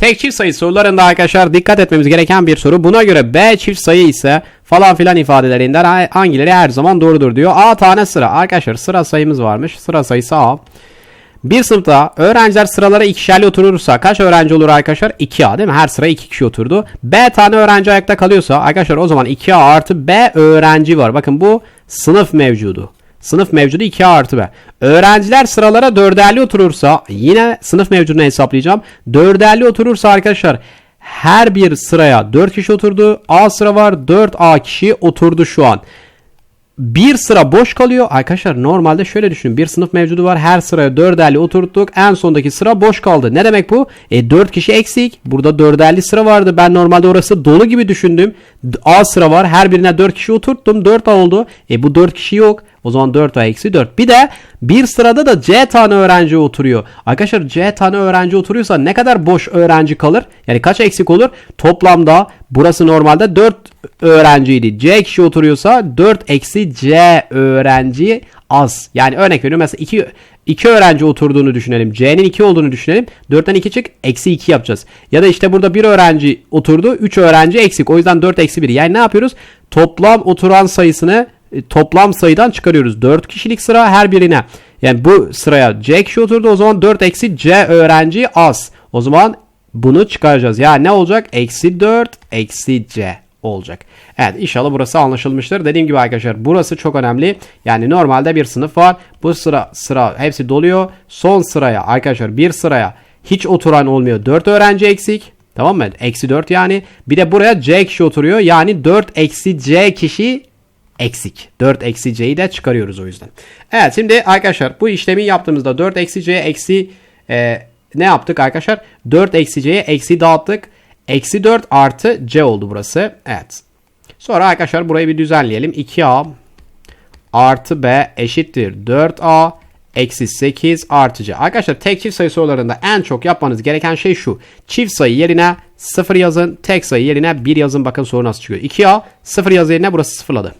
Tek çift sayı sorularında arkadaşlar dikkat etmemiz gereken bir soru. Buna göre B çift sayı ise falan filan ifadelerinden ha- hangileri her zaman doğrudur diyor. A tane sıra. Arkadaşlar sıra sayımız varmış. Sıra sayısı A. Bir sınıfta öğrenciler sıralara ikişerli oturursa kaç öğrenci olur arkadaşlar? 2A değil mi? Her sıra 2 kişi oturdu. B tane öğrenci ayakta kalıyorsa arkadaşlar o zaman 2A artı B öğrenci var. Bakın bu sınıf mevcudu. Sınıf mevcudu 2A artı B. Öğrenciler sıralara dörderli oturursa yine sınıf mevcudunu hesaplayacağım. Dörderli oturursa arkadaşlar her bir sıraya 4 kişi oturdu. A sıra var 4A kişi oturdu şu an bir sıra boş kalıyor. Arkadaşlar normalde şöyle düşünün. Bir sınıf mevcudu var. Her sıraya dörderli oturttuk. En sondaki sıra boş kaldı. Ne demek bu? E 4 kişi eksik. Burada dörderli sıra vardı. Ben normalde orası dolu gibi düşündüm. A sıra var. Her birine 4 kişi oturttum. 4 A oldu. E bu 4 kişi yok. O zaman 4 A eksi 4. Bir de bir sırada da C tane öğrenci oturuyor. Arkadaşlar C tane öğrenci oturuyorsa ne kadar boş öğrenci kalır? Yani kaç eksik olur? Toplamda burası normalde 4 öğrenciydi. C kişi oturuyorsa 4 eksi C öğrenci az. Yani örnek veriyorum mesela 2 2 öğrenci oturduğunu düşünelim. C'nin 2 olduğunu düşünelim. 4'ten 2 çık eksi 2 yapacağız. Ya da işte burada 1 öğrenci oturdu. 3 öğrenci eksik. O yüzden 4 eksi 1. Yani ne yapıyoruz? Toplam oturan sayısını e, toplam sayıdan çıkarıyoruz. 4 kişilik sıra her birine. Yani bu sıraya C kişi oturdu. O zaman 4 eksi C öğrenci az. O zaman bunu çıkaracağız. Yani ne olacak? Eksi 4 eksi C olacak. Evet inşallah burası anlaşılmıştır. Dediğim gibi arkadaşlar burası çok önemli. Yani normalde bir sınıf var. Bu sıra sıra hepsi doluyor. Son sıraya arkadaşlar bir sıraya hiç oturan olmuyor. 4 öğrenci eksik. Tamam mı? Eksi 4 yani. Bir de buraya C kişi oturuyor. Yani 4 eksi C kişi eksik. 4 eksi c'yi de çıkarıyoruz o yüzden. Evet şimdi arkadaşlar bu işlemi yaptığımızda 4 eksi c eksi e, ne yaptık arkadaşlar? 4 eksi c'ye eksi dağıttık. Eksi 4 artı c oldu burası. Evet. Sonra arkadaşlar burayı bir düzenleyelim. 2a artı b eşittir 4a eksi 8 artı c. Arkadaşlar tek çift sayı sorularında en çok yapmanız gereken şey şu. Çift sayı yerine 0 yazın. Tek sayı yerine 1 yazın. Bakın soru nasıl çıkıyor. 2a 0 yazı yerine burası sıfırladı.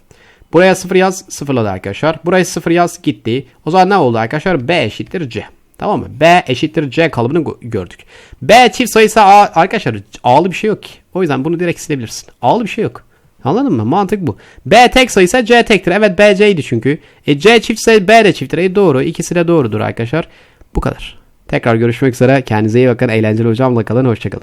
Buraya 0 yaz sıfırladı arkadaşlar. Buraya 0 yaz gitti. O zaman ne oldu arkadaşlar? B eşittir C. Tamam mı? B eşittir C kalıbını gö- gördük. B çift sayısı A arkadaşlar A'lı bir şey yok ki. O yüzden bunu direkt silebilirsin. A'lı bir şey yok. Anladın mı? Mantık bu. B tek sayısa C tektir. Evet B C'ydi çünkü. E, C çiftse B de çifttir. E, doğru. İkisi de doğrudur arkadaşlar. Bu kadar. Tekrar görüşmek üzere. Kendinize iyi bakın. Eğlenceli hocamla kalın. Hoşçakalın.